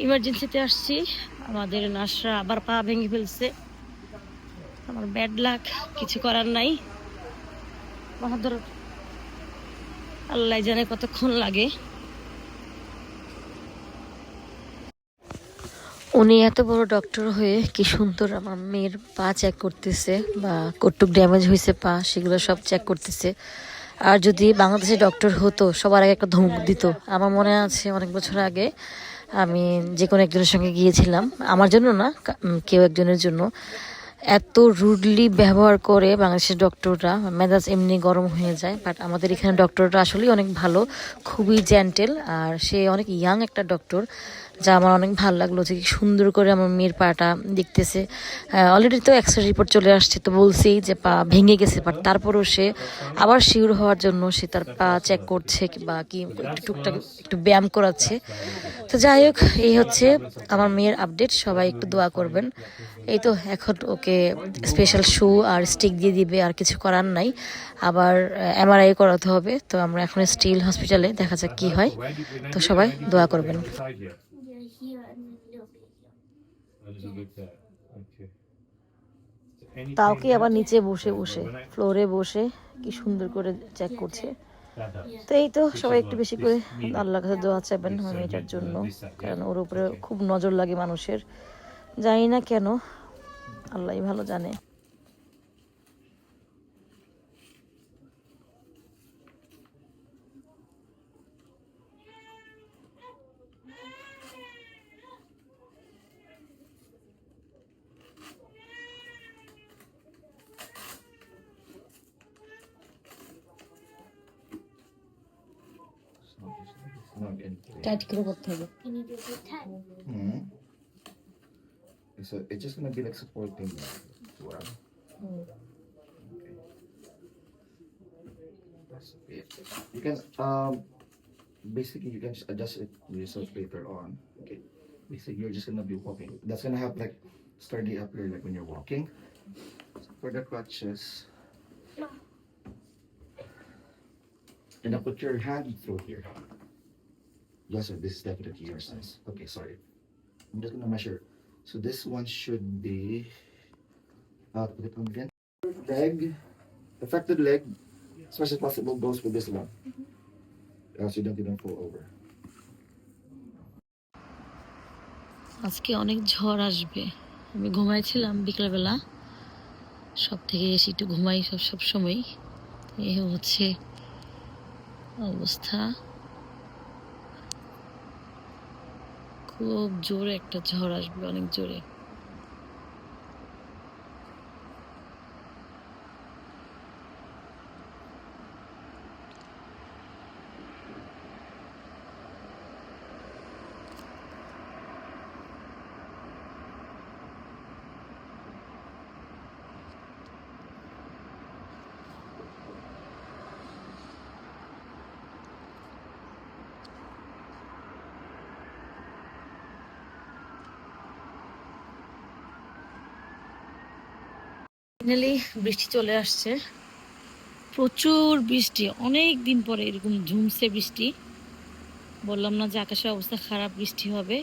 ইমার্জেন্সিতে আসছি। আমাদের নার্সরা আবার পা ভেঙে ফেলছে। আমার ব্যাড লাক কিছু করার নাই। বাহাদুর, আল্লাহ জানে কতক্ষণ লাগে। উনি এত বড় ডক্টর হয়ে কি সুন্দর আমার মেয়ের পা চেক করতেছে বা কটুক ড্যামেজ হয়েছে পা, সেগুলো সব চেক করতেছে। আর যদি বাংলাদেশে ডক্টর হতো, সবার আগে একটা ধমক দিত। আমার মনে আছে অনেক বছর আগে আমি যে কোনো একজনের সঙ্গে গিয়েছিলাম। আমার জন্য না কেউ একজনের জন্য। এত রুডলি ব্যবহার করে বাংলাদেশের ডক্টররা মেজাজ এমনি গরম হয়ে যায় বাট আমাদের এখানে ডক্টররা আসলেই অনেক ভালো, খুবই জেন্টেল আর সে অনেক ইয়াং একটা ডক্টর যা আমার অনেক ভালো লাগল যে সুন্দর করে আমার মেয়ের পাটা দেখতেছে। অলরেডি তো এক্স রিপোর্ট চলে আসছে, তো বলছি যে পা ভেঙে গেছে বাট তারপরেও সে আবার শিওর হওয়ার জন্য সে তার পা চেক করছে বা কি একটু টুকটাক একটু ব্যায়াম করাচ্ছে। তো যাই হোক, এই হচ্ছে আমার মেয়ের আপডেট সবাই একটু দোয়া করবেন। এই তো এখন ওকে স্পেশাল শু আর স্টিক দিয়ে দিবে, আর কিছু করার নাই। আবার এমআরআই করাতে হবে। তো আমরা এখন স্টিল হসপিটালে দেখা যাক কি হয়। তো সবাই দোয়া করবেন। তাও কি আবার নিচে বসে বসে ফ্লোরে বসে কি সুন্দর করে চেক করছে। তো এই তো সবাই একটু বেশি করে আল্লাহ কাছে দোয়া চাইবেন মেয়েটার জন্য। কারণ ওর উপরে খুব নজর লাগে মানুষের। জানি না কেন আল্লাহই ভালো জানে। টাইট করে করতে হবে। So it's just gonna be like supporting you. Well, okay. That's it. You can um basically you can just adjust it yourself later on. Okay. Basically you're just gonna be walking. That's gonna have like sturdy up here like when you're walking. For the crutches. And now put your hand through here. Yes, sir. This is definitely your size. Okay, sorry. I'm just gonna measure. So this one should be uh put it on again. Leg, affected leg, as much as possible goes with this one. Else you don't even fall over. আজকে অনেক ঝড় আসবে আমি ঘুমাইছিলাম বিকেলবেলা সব থেকে এসে একটু ঘুমাই সব সব সময় এই হচ্ছে অবস্থা খুব জোরে একটা ঝড় আসবে অনেক জোরে। ফাইনালি বৃষ্টি চলে আসছে। প্রচুর বৃষ্টি, অনেক দিন পরে এরকম ঝুমছে বৃষ্টি। বললাম না যে আকাশের অবস্থা খারাপ, বৃষ্টি হবে।